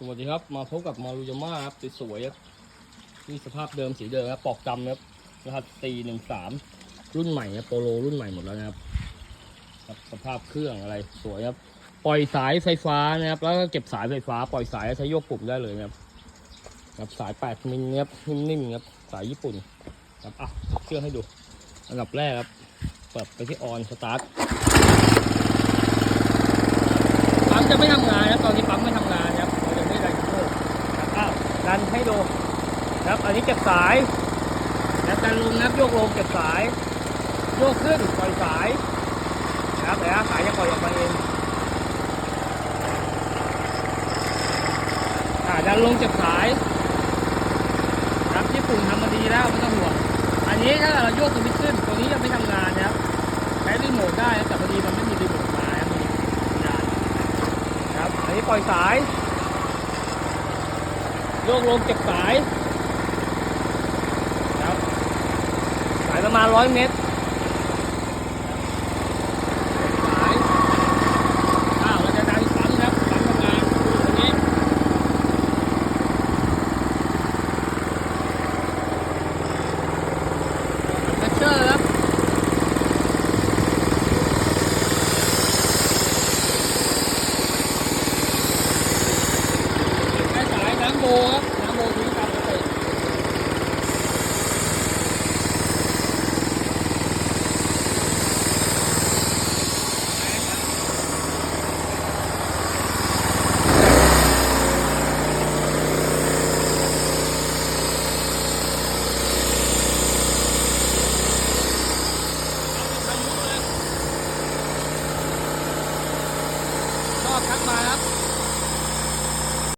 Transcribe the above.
สวัสดีครับ มาพบกับมารุยาม่าครับสวยๆครับนี่สภาพเดิมสีเดิมครับปอกดำครับรหัสตีหนึ่งสามรุ่นใหม่ครับโปโลรุ่นใหม่หมดแล้วนะครับครับสภาพเครื่องอะไรสวยครับปล่อยสายไฟฟ้านะครับ แล้วก็เก็บสายไฟฟ้า ปล่อยสายแล้วใช้โยกปุ่มได้เลยนะครับครับสายแปดมิลครับนิ่มๆครับสายญี่ปุ่นครับอะเครื่องให้ดู อันดับแรกครับเปิดไปที่ออนสตาร์ทปั๊มจะไม่ทำงานนะตอนนี้ปั๊มไม่ทำงาน ดันให้ดูครับอันนี้เก็บสายนะดันลงนะครับโยกลงเก็บสาย โยกขึ้นปล่อยสายนะครับแต่สายจะปล่อยออกมาเองอ่าดันลงเก็บสายครับญี่ปุ่นทำมาดีแล้วไม่ต้องห่วงอันนี้ถ้าเราโยกตัวนี้ขึ้นตัวนี้ยังไม่ทำงานนะครับใช้รีโมทได้แต่พอดีมันไม่มีรีโมทมานะครับอันนี้ปล่อยสาย โยกลงเก็บสายครับสายประมาณร้อยเมตร โมครับสาโมที่งสามโมงเสร็จก็ทักมาครับ